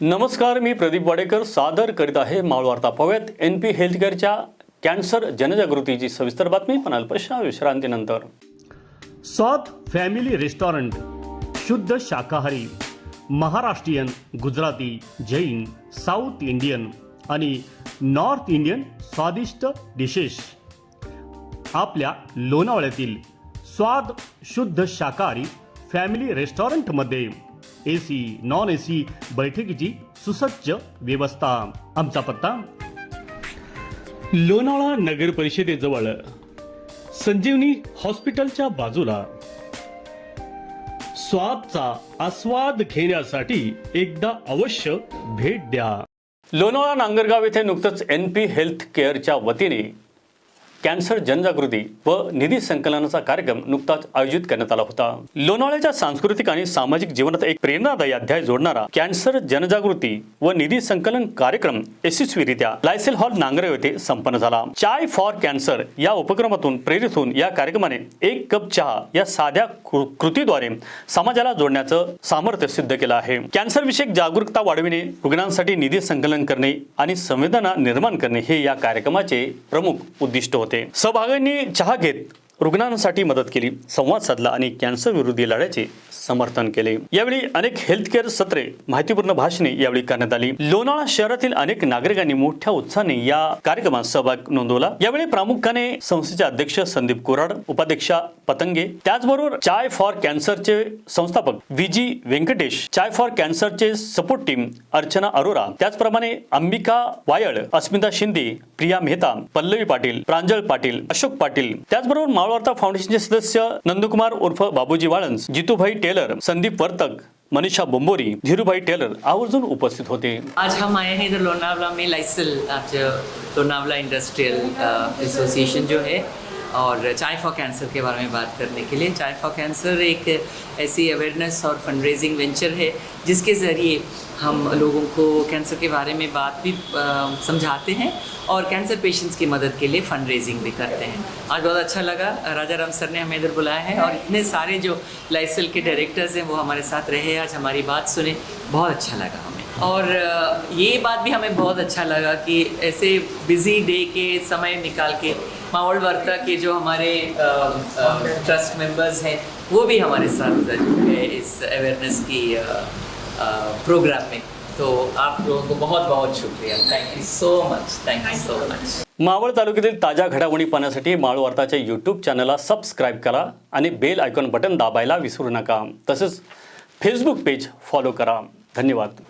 नमस्कार मी प्रदीप वाडेकर. सादर करीत आहे माळवार्ता पाहूयात एन पी हेल्थकेअरच्या कॅन्सर जनजागृतीची सविस्तर बातमी. पण अल्पशा विश्रांतीनंतर. स्वाद फॅमिली रेस्टॉरंट शुद्ध शाकाहारी महाराष्ट्रीयन गुजराती जैन साऊथ इंडियन आणि नॉर्थ इंडियन स्वादिष्ट डिशेस आपल्या लोणावळ्यातील स्वाद शुद्ध शाकाहारी फॅमिली रेस्टॉरंटमध्ये. A C non A C बैठकीची सुसज्ज व्यवस्था. आमचा पत्ता. लोणावळा नगर परिषदेजवळ. संजीवनी हॉस्पिटलच्या बाजूला. स्वादचा आस्वाद घेण्यासाठी एकदा अवश्य भेट द्या. लोणावळा नांगरगाव येथे नुकतंच एन पी हेल्थ केअरच्या वतीने कॅन्सर जनजागृती व निधी संकलनाचा कार्यक्रम नुकताच आयोजित करण्यात आला होता. लोणावळ्याच्या सांस्कृतिक आणि सामाजिक जीवनात एक प्रेरणादायी अध्याय जोडणारा कॅन्सर जनजागृती व निधी संकलन कार्यक्रम यशस्वीरित्या लायसेल हॉल नांगरे येथे संपन्न झाला. चाय फॉर कॅन्सर या उपक्रमातून प्रेरित होऊन या कार्यक्रमाने एक कप चहा या साध्या कृ- कृतीद्वारे समाजाला जोडण्याचं सामर्थ्य सिद्ध केलं आहे. कॅन्सर विषयक जागरूकता वाढविणे रुग्णांसाठी निधी संकलन करणे आणि संवेदना निर्माण करणे हे या कार्यक्रमाचे प्रमुख उद्दिष्ट होते. सहभागींनी चहा घेत रुग्णांसाठी मदत केली संवाद साधला आणि कॅन्सर विरोधी लढ्याचे समर्थन केले. यावेळी अनेक हेल्थ केअर सत्रे माहितीपूर्ण भाषणे यावेळी करण्यात आली. लोणावळा शहरातील अनेक नागरिकांनी मोठ्या उत्साहाने या कार्यक्रमात सहभाग नोंदवला. यावेळी प्रामुख्याने संस्थेचे अध्यक्ष संदीप कोराड उपाध्यक्षा पतंगे त्याचबरोबर चाय फॉर कॅन्सरचे संस्थापक विजी व्यंकटेश चाय फॉर कॅन्सरचे सपोर्ट टीम अर्चना अरोरा त्याचप्रमाणे अंबिका वायळ अस्मिता शिंदे प्रिया मेहता पल्लवी पाटील प्रांजळ पाटील अशोक पाटील त्याचबरोबर माळवार्ता फाउंडेशनचे सदस्य नंदकुमार उर्फ बाबूजी वाळंस जितूभाई टेलर संदीप वर्तक मनीषा बोंबोरी धीरूभाई टेलर आवर्जून उपस्थित होते. आज हम आए हैं इधर लोनावला में लाइसल आज लोनावला इंडस्ट्रियल एसोसिएशन जो है और चाय फॉर कैंसर के बारे में बात करने के लिए। चाय फॉर कैंसर एक ऐसी अवेयरनेस और फंड रेजिंग वेंचर है, जिसके ज़रिए हम लोगों को कैंसर के बारे में बात भी समझाते हैं और कैंसर पेशेंट्स की मदद के लिए फंड रेजिंग भी करते हैं। आज बहुत अच्छा लगा। राजा राम सर ने हमें इधर बुलाया है और इतने सारे जो लाइसल के डायरेक्टर्स हैं, वो हमारे साथ रहे आज हमारी बात सुने। बहुत अच्छा लगा। और ये बात भी हमें बहुत अच्छा लगा कि ऐसे बिजी डे के समय निकाल के माहौल वर्ता के जो हमारे ट्रस्ट मेंबर्स हैं वो भी हमारे साथ जुड़े इस अवेयरनेस की प्रोग्राम में। तो आप लोगों को बहुत बहुत शुक्रिया। Thank you so much thank you so much Maval तालुक्यातील ताज्या घडामोडी पाहण्यासाठी मावळ वार्ताच्या यूट्यूब चॅनलला सबस्क्राईब करा आणि बेल आयकॉन बटन दाबायला विसरू नका. तसेच फेसबुक पेज फॉलो करा. धन्यवाद.